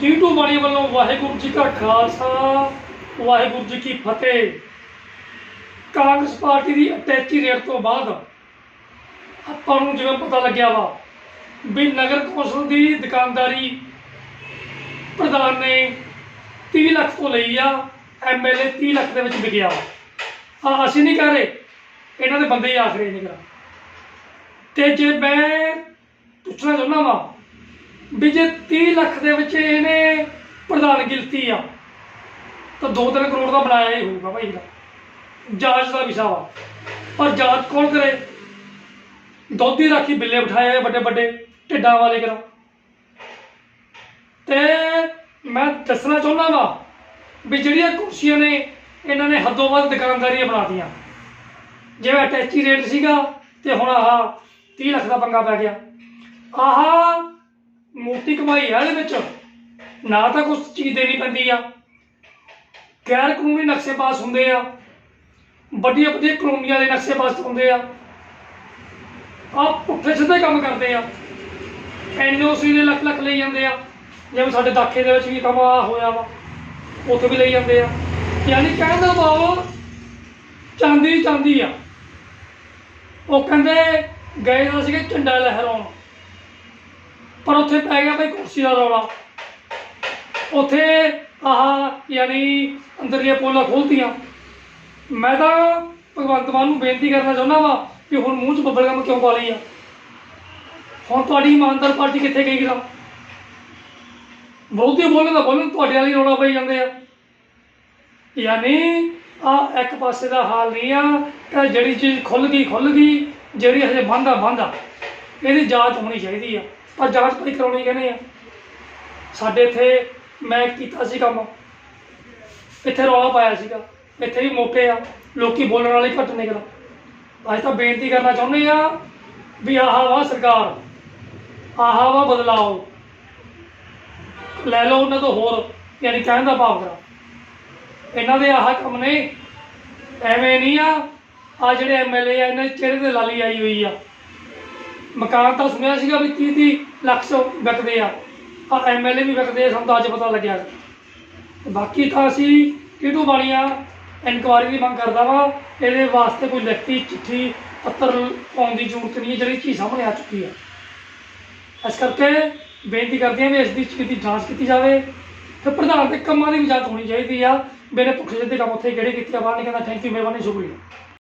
ਟੀਟੂ ਬਾਣੀ ਵੱਲੋਂ ਵਾਹਿਗੁਰੂ ਜੀ ਕਾ ਖਾਲਸਾ, ਵਾਹਿਗੁਰੂ ਜੀ ਕੀ ਫਤਿਹ। ਕਾਂਗਰਸ ਪਾਰਟੀ ਦੀ ਅਟੈਚੀ ਰੇਟ ਤੋਂ ਬਾਅਦ ਆਪਾਂ ਨੂੰ ਜਿਵੇਂ ਪਤਾ ਲੱਗਿਆ ਵਾ ਵੀ ਨਗਰ ਕੌਂਸਲ ਦੀ ਦੁਕਾਨਦਾਰੀ ਪ੍ਰਧਾਨ ਨੇ 30 ਲੱਖ ਤੋਂ ਲਈ ਆ ਐਮਐਲਏ 30 ਲੱਖ ਦੇ ਵਿੱਚ ਵਿਕਿਆ ਵਾ। ਹਾਂ, ਅਸੀਂ ਨਹੀਂ ਕਰ ਰਹੇ, ਇਹਨਾਂ ਦੇ ਬੰਦੇ ਹੀ ਆਖ ਰਹੇ ਨੇ ਕਰਾ ਤੇ ਜੇ ਮੈਂ ਪੁੱਛਣਾ ਚਾਹੁੰਦਾ ਵਾ ਵੀ ਜੇ 30 ਲੱਖ ਦੇ ਵਿੱਚ ਇਹਨੇ ਪ੍ਰਧਾਨ ਗਿਲਤੀ ਆ, ਤਾਂ 2-3 ਕਰੋੜ ਦਾ ਬਣਾਇਆ ਹੀ ਹੋਊਗਾ ਭਾਈ ਦਾ ਜਾਂਚ ਦਾ ਵਿਸ਼ਾ ਵਾ। ਪਰ ਜਾਂਚ ਕੌਣ ਕਰੇ? ਦੋਧੀ ਰਾਖੀ ਬਿੱਲੇ ਬਿਠਾਏ ਹੋਏ ਵੱਡੇ ਵੱਡੇ ਢਿੱਡਾਂ ਵਾਲੇ ਕਰਾ। ਤੇ ਮੈਂ ਦੱਸਣਾ ਚਾਹੁੰਦਾ ਵਾ ਵੀ ਜਿਹੜੀਆਂ ਕੁਰਸੀਆਂ ਨੇ, ਇਹਨਾਂ ਨੇ ਹੱਦੋਂ ਵੱਧ ਦੁਕਾਨਦਾਰੀਆਂ ਬਣਾਤੀਆਂ। ਜਿਵੇਂ ਅਟੈਚੀ ਰੇਟ ਸੀਗਾ ਤੇ ਹੁਣ ਆਹ 30 ਲੱਖ ਦਾ ਪੰਗਾ ਪੈ ਗਿਆ। ਆਹਾ ਮੋਟੀ ਕਮਾਈ ਆ ਇਹਦੇ ਵਿੱਚ। ਨਾ ਤਾਂ ਕੁਝ ਚੀਜ਼ ਦੇਣੀ ਪੈਂਦੀ ਆ। ਗੈਰ ਕਾਨੂੰਨੀ ਨਕਸ਼ੇ ਪਾਸ ਹੁੰਦੇ ਆ। ਵੱਡੀਆਂ ਵੱਡੀਆਂ ਕਲੋਨੀਆਂ ਦੇ ਨਕਸ਼ੇ ਪਾਸ ਹੁੰਦੇ ਆ। ਆ ਪੁੱਠੇ ਸਿੱਧੇ ਕੰਮ ਕਰਦੇ ਆ। ਐਨਓਸੀ ਦੇ ਲੱਖ ਲੱਖ ਲਈ ਜਾਂਦੇ ਆ। ਜਿਵੇਂ ਸਾਡੇ ਦਾਖੇ ਦੇ ਵਿੱਚ ਵੀ ਕੰਮ ਆ ਹੋਇਆ ਵਾ, ਉੱਥੇ ਵੀ ਲਈ ਜਾਂਦੇ ਆ। ਯਾਨੀ ਕਹਿਣ ਦਾ ਭਾਵ ਚਾਂਦੀ ਚਾਂਦੀ ਆ। ਉਹ ਕਹਿੰਦੇ ਗਏ ਸੀਗੇ ਝੰਡਾ ਲਹਿਰਾਉਣ। ਪਰ ਉੱਥੇ ਪੈ ਗਿਆ ਭਾਈ ਕੁਰਸੀ ਦਾ ਰੌਲਾ। ਉੱਥੇ ਆਹ ਯਾਨੀ ਅੰਦਰਲੀਆਂ ਪੋਲਾਂ ਖੋਲਤੀਆਂ। ਮੈਂ ਤਾਂ ਭਗਵੰਤ ਮਾਨ ਨੂੰ ਬੇਨਤੀ ਕਰਨਾ ਚਾਹੁੰਦਾ ਵਾ ਕਿ ਹੁਣ ਮੂੰਹ 'ਚ ਬੱਬਲ ਗਮ ਕਿਉਂ ਪਾ ਲਈ ਆ? ਹੁਣ ਤੁਹਾਡੀ ਇਮਾਨਦਾਰ ਪਾਰਟੀ ਕਿੱਥੇ ਗਈ ਕਿਦਾ? ਬਹੁਤੀ ਬੋਲਣ ਦਾ ਬੋਲਣ ਤੁਹਾਡੇ ਵਾਲੀ ਰੌਲਾ ਪਈ ਜਾਂਦੇ ਆ। ਯਾਨੀ ਆ ਇੱਕ ਪਾਸੇ ਦਾ ਹਾਲ ਨਹੀਂ ਆ ਕਿ ਜਿਹੜੀ ਚੀਜ਼ ਖੁੱਲ ਗਈ ਖੁੱਲ ਗਈ, ਜਿਹੜੀ ਹਜੇ ਬੰਦ ਆ ਬੰਦ ਆ ਇਹਦੀ ਜਾਂਚ ਹੋਣੀ ਚਾਹੀਦੀ ਆ। ਪਰ ਜਾਂਚ ਭਾਈ ਕਰਾਉਣੀ ਕਹਿੰਦੇ ਆ। ਸਾਡੇ ਇੱਥੇ ਮੈਂ ਕੀਤਾ ਸੀ ਕੰਮ। ਇੱਥੇ ਰੌਲਾ ਪਾਇਆ ਸੀਗਾ। ਇੱਥੇ ਵੀ ਮੌਕੇ ਆ। ਲੋਕੀ ਬੋਲਣ ਵਾਲੇ ਘੱਟ ਨਿਕਲ ਅੱਜ ਤਾਂ ਬੇਨਤੀ ਕਰਨਾ ਚਾਹੁੰਦੇ ਆ ਵੀ ਆਹ ਵਾ ਸਰਕਾਰ, ਆਹ ਵਾ ਬਦਲਾਓ। ਲੈ ਲਓ ਉਹਨਾਂ ਤੋਂ ਹੋਰ, ਯਾਨੀ ਕਹਿਣ ਦਾ ਭਾਵ ਕਰਾ ਇਹਨਾਂ ਦੇ ਆਹ ਕੰਮ ਨੇ। ਐਵੇਂ ਨਹੀਂ ਆ। ਆ ਜਿਹੜੇ ਐਮਐਲਏ ਆ, ਇਹਨਾਂ ਦੇ ਚਿਹਰੇ ਤੇ ਲਾਲੀ ਆਈ ਹੋਈ ਆ। ਮਕਾਨ ਤਾਂ ਸੁਣਿਆ ਸੀਗਾ ਵੀ 30 30 ਲੱਖ ਸੌ ਵਿਕਦੇ ਆ ਆ ਐਮਐਲਏ ਵੀ ਵਿਕਦੇ ਆ, ਸਾਨੂੰ ਤਾਂ ਅੱਜ ਪਤਾ ਲੱਗਿਆ। ਬਾਕੀ ਤਾਂ ਅਸੀਂ ਕਿਹਨੂੰ ਬਾਣੀਆਂ ਇਨਕੁਆਰੀ ਦੀ ਮੰਗ ਕਰਦਾ ਵਾ, ਇਹਦੇ ਵਾਸਤੇ ਕੋਈ ਲਿਖਤੀ ਚਿੱਠੀ, ਪੱਤਰ ਪਾਉਣ ਦੀ ਜ਼ਰੂਰਤ ਨਹੀਂ ਹੈ, ਜਿਹੜੀ ਚੀਜ਼ ਸਾਹਮਣੇ ਆ ਚੁੱਕੀ ਆ। ਇਸ ਕਰਕੇ ਬੇਨਤੀ ਕਰਦੇ ਹਾਂ ਵੀ ਇਸ ਦੀ ਚੀਜ਼ ਜਾਂਚ ਕੀਤੀ ਜਾਵੇ, ਤੇ ਪ੍ਰਧਾਨ ਦੇ ਕੰਮਾਂ ਦੀ ਵੀ ਜਾਂਚ ਹੋਣੀ ਚਾਹੀਦੀ ਆ। ਮੇਰੇ ਭੁੱਖੇ ਸਿੱਧੇ ਕੰਮ ਉੱਥੇ ਕਿਹੜੇ ਕੀਤੇ ਆ, ਬਾਹਰ ਨਹੀਂ ਕਹਿੰਦਾ ਥੈਂਕ ਯੂ, ਮਿਹਰਬਾਨੀ, ਸ਼ੁਕਰੀਆ।